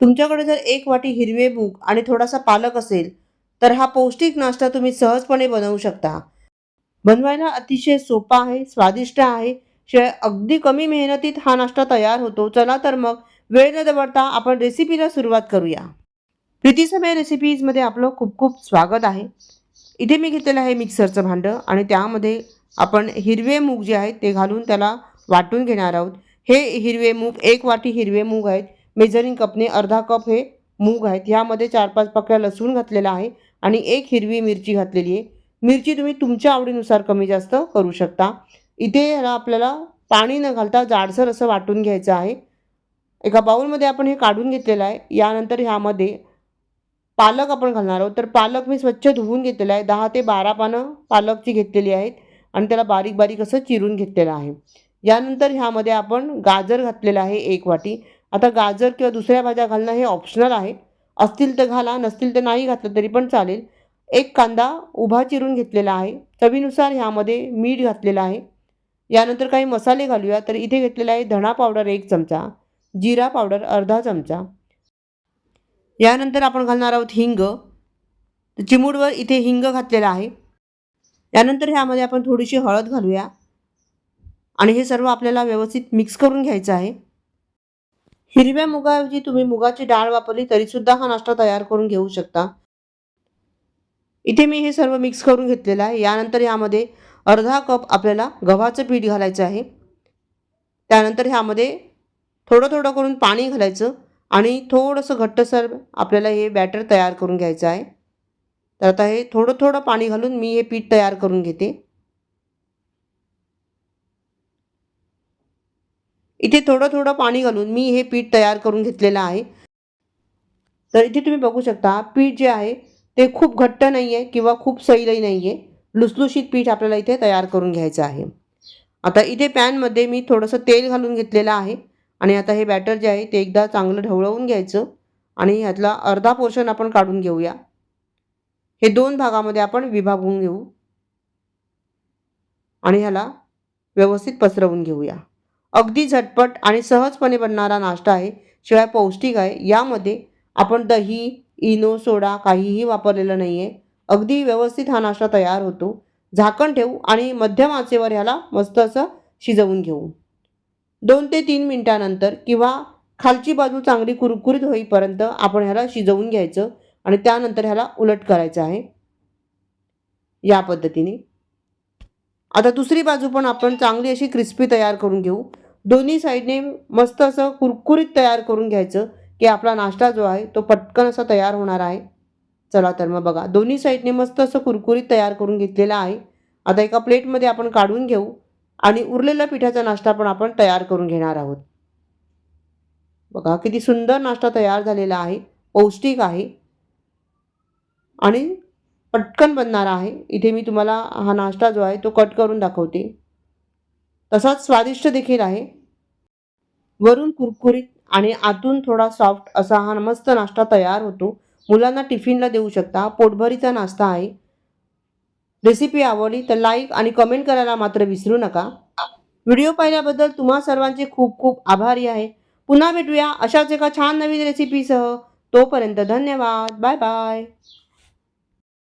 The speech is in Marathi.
तुमच्याकडे जर एक वाटी हिरवे मूग आणि थोडासा पालक असेल तर हा पौष्टिक नाश्ता तुम्ही सहजपणे बनवू शकता. बनवायला अतिशय सोपा आहे स्वादिष्ट आहे शिवाय अगदी कमी मेहनतीत हा नाश्ता तयार होतो. चला तर मग वेळ न दवडता आपण रेसिपीला सुरुवात करूया. प्रीती समय रेसिपीजमध्ये आपलं खूप खूप स्वागत आहे. इथे मी घेतलेलं आहे मिक्सरचं भांडं आणि त्यामध्ये आपण हिरवे मूग जे आहेत ते घालून त्याला वाटून घेणार आहोत. हे हिरवे मूग एक वाटी हिरवे मूग आहेत. मेजरिंग कपने अर्धा कप हे मूग आहेत. ह्यामध्ये चार पाच पकड्या लसूण घातलेला आहे आणि एक हिरवी मिरची घातलेली आहे. मिरची तुम्ही तुमच्या आवडीनुसार कमी जास्त करू शकता. इथे ह्याला आपल्याला पाणी न घालता जाडसर असं वाटून घ्यायचं आहे. एका बाऊलमध्ये आपण हे काढून घेतलेलं आहे. यानंतर ह्यामध्ये पालक आपण घालणार आहोत. तर पालक मी स्वच्छ धुवून घेतलेला आहे. दहा ते बारा पानं पालकची घेतलेली आहेत आणि त्याला बारीक बारीक असं चिरून घेतलेलं आहे. यानंतर ह्यामध्ये आपण गाजर घातलेलं आहे एक वाटी. आता गाजर किंवा दुसऱ्या भाज्या घालणं हे ऑप्शनल आहे. असतील तर घाला नसतील तर नाही घातलं तरी पण चालेल. एक कांदा उभा चिरून घेतलेला आहे. चवीनुसार ह्यामध्ये मीठ घातलेलं आहे. यानंतर काही मसाले घालूया. तर इथे घेतलेला आहे धणा पावडर एक चमचा जिरा पावडर अर्धा चमचा. यानंतर आपण घालणार आहोत हिंग. चिमूडवर इथे हिंग घातलेला आहे. यानंतर ह्यामध्ये आपण थोडीशी हळद घालूया. आणि हे सर्व आपल्याला व्यवस्थित मिक्स करून घ्यायचं आहे. हिरव्या मुगाऐवजी तुम्ही मुगाची डाळ वापरली तरीसुद्धा हा नाश्ता तयार करून घेऊ शकता. इथे मी हे सर्व मिक्स करून घेतलेलं आहे. यानंतर ह्यामध्ये अर्धा कप आपल्याला गव्हाचं पीठ घालायचं आहे. त्यानंतर ह्यामध्ये थोडं थोडं करून पाणी घालायचं आणि थोडंसं घट्टसर आपल्याला हे बॅटर तयार करून घ्यायचं आहे. तर आता हे थोडं थोडं पाणी घालून मी हे पीठ तयार करून घेते. इथे थोडं थोडं पाणी घालून मी हे पीठ तयार करून घेतलेलं आहे. तर इथे तुम्ही बघू शकता पीठ जे आहे ते खूप घट्ट नाही आहे किंवा खूप सैलही नाही आहे लुसलुशीत पीठ आपल्याला इथे तयार करून घ्यायचं आहे. आता इथे पॅनमध्ये मी थोडंसं तेल घालून घेतलेलं आहे आणि आता हे बॅटर जे आहे ते एकदा चांगलं ढवळवून घ्यायचं आणि ह्यातला अर्धा पोर्शन आपण काढून घेऊया. हे दोन भागामध्ये आपण विभागून घेऊ आणि ह्याला व्यवस्थित पसरवून घेऊया. अगदी झटपट आणि सहजपणे बनणारा नाश्ता आहे शिवाय पौष्टिक आहे. यामध्ये आपण दही इनो सोडा काहीही वापरलेलं नाही आहे अगदी व्यवस्थित हा नाश्ता तयार होतो. झाकण ठेवू आणि मध्यम आचेवर ह्याला मस्त असं शिजवून घेऊ. दोन ते तीन मिनटानंतर किंवा खालची बाजू चांगली कुरकुरीत होईपर्यंत आपण ह्याला शिजवून घ्यायचं आणि त्यानंतर ह्याला उलट करायचं आहे. या पद्धतीने. आता दुसरी बाजू पण आपण चांगली अशी क्रिस्पी तयार करून घेऊ. दोन्ही साईडने मस्त असं कुरकुरीत तयार करून घ्यायचं की आपला नाश्ता जो आहे तो पटकन असा तयार होणार आहे. चला तर मग बघा दोन्ही साईडने मस्त असं कुरकुरीत तयार करून घेतलेला आहे. आता एका प्लेटमध्ये आपण काढून घेऊ आणि उरलेला पिठाचा नाश्ता पण आपण तयार करून घेणार आहोत. बघा किती सुंदर नाश्ता तयार झालेला आहे पौष्टिक आहे. आणि पटकन बनणारा आहे. इथे मी तुम्हाला हा नाश्ता जो आहे तो कट करून दाखवते. तसाच स्वादिष्ट देखील आहे. वरून कुरकुरीत आणि आतून थोडा सॉफ्ट असा हा मस्त नाश्ता तयार होतो. मुलांना टिफिनला देऊ शकता. पोटभरीचा नाश्ता आहे. रेसिपी आवडली तर लाईक आणि कमेंट करायला मात्र विसरू नका. व्हिडिओ पाहिल्याबद्दल तुम्हा सर्वांचे खूप खूप आभारी आहे. पुन्हा भेटूया अशाच एका छान नवीन रेसिपीसह तोपर्यंत धन्यवाद. Bye bye